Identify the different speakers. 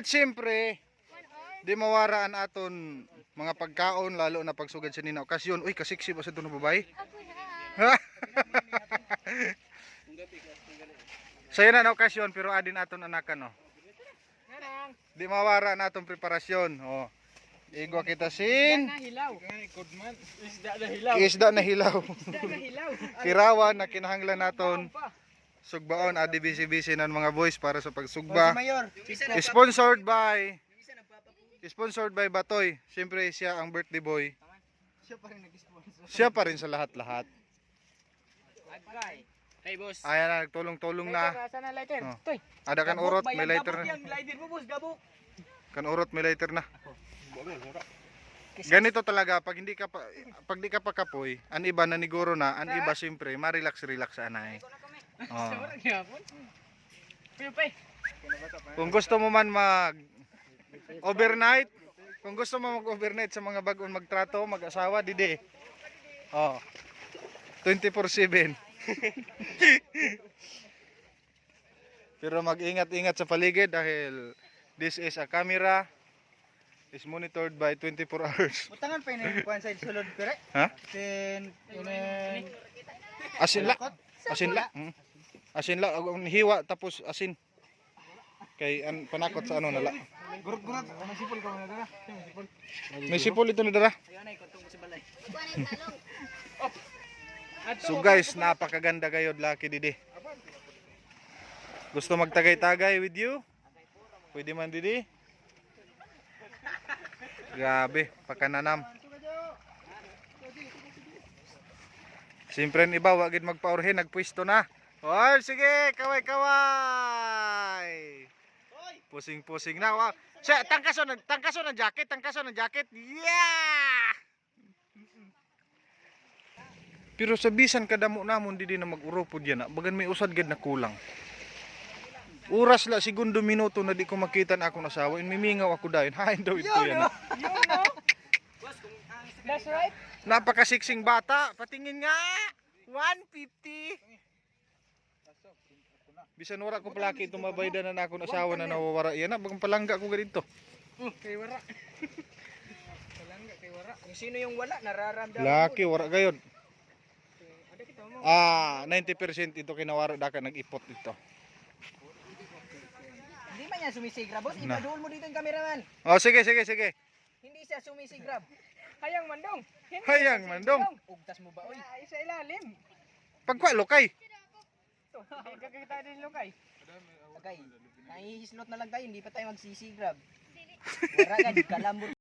Speaker 1: At siyempre, di mawara ang aton mga pagkaon lalo na pagsugad sa nina okasyon. Uy, kasiksi ba sa ito na babae? Sa'yo na na okasyon pero adin aton anakan no. Di mawara na atong preparasyon. Oh. Igwa kita sin.
Speaker 2: Isda na hilaw.
Speaker 1: Isda na hilaw.
Speaker 2: Isda na hilaw.
Speaker 1: Kirawan na kinahanglan naton. Sugbaon adi bisi-bisi ng mga boys para sa pagsugba.
Speaker 2: Mayor.
Speaker 1: Sponsored by Sponsored by Batoy. Siyempre siya ang birthday boy.
Speaker 2: Siya pa rin nag-sponsor.
Speaker 1: Siya pa rin sa lahat-lahat.
Speaker 2: Hey boss.
Speaker 1: Ayan na, nagtulong-tulong na.
Speaker 2: Sana lighter.
Speaker 1: Oh.
Speaker 2: Toy.
Speaker 1: Ada kan urot, may lighter na.
Speaker 2: Lighter mo boss, gabok.
Speaker 1: Kan urot, may lighter na. Ganito talaga, pag hindi ka pa, pag di ka pa kapoy, ang iba naniguro na, ang iba siyempre, ma-relax-relax sa anay. Oh. Kung gusto mo man mag overnight, kung gusto mo mag overnight sa mga bagong magtrato, mag-asawa, didi. Oh. 24/7. Pero mag-ingat-ingat sa paligid dahil this is a camera is monitored by 24 hours.
Speaker 2: Butangan pa ini kuan sa sulod pere.
Speaker 1: Ha?
Speaker 2: Sin ini
Speaker 1: Asin la. Asin la. Hmm. Asin la ang hiwa tapos asin. Kay an panakot sa ano nala.
Speaker 2: gurut-gurut. Ano sipol ka na dara? Sipol.
Speaker 1: May sipol ito na dara.
Speaker 2: Ayan ay kutong si balay.
Speaker 1: So guys, napakaganda kayo laki didi. Gusto magtagay-tagay with you? Pwede man didi. Grabe, pakananam. Siyempre iba, wagid magpaurhin, nagpwisto na. Oh, sige, kaway-kaway. Pusing-pusing na. Wow. Siya, tangkaso ng tangkaso ng jacket, tangkaso ng jacket. Yeah! Pero sa bisan kada mo namon di na mag-uro po diyan. Bagan may usad gad na kulang. Oras la segundo minuto na di ko makita na akong asawa. Mimingaw ako dayon. Hain daw ito yan.
Speaker 2: That's right.
Speaker 1: Napakasiksing bata. Patingin nga. 150. Bisan wala ko palaki tumabayda na na akong asawa na nawawara. Yan na, bagang palangga ko ganito.
Speaker 2: Oh, kay wara. Palangga kay wara. Kung sino yung wala nararamdaman.
Speaker 1: Laki, wara gayon. Ah, 90% ito kinawara daka nag-ipot dito.
Speaker 2: Hindi man yan sumisigrab, boss.
Speaker 1: Na.
Speaker 2: Ipaduol mo dito yung cameraman.
Speaker 1: Oh, sige, sige, sige.
Speaker 2: Hindi siya sumisigrab. Hayang mandong. Hindi
Speaker 1: Hayang
Speaker 2: siya
Speaker 1: mandong.
Speaker 2: Ugtas mo ba, oy? Sa ilalim.
Speaker 1: Pagkwa, lokay.
Speaker 2: Ito, hindi ka kita din lokay. Okay, nahihislot na lang tayo, hindi pa tayo magsisigrab. Wala ka, kalambot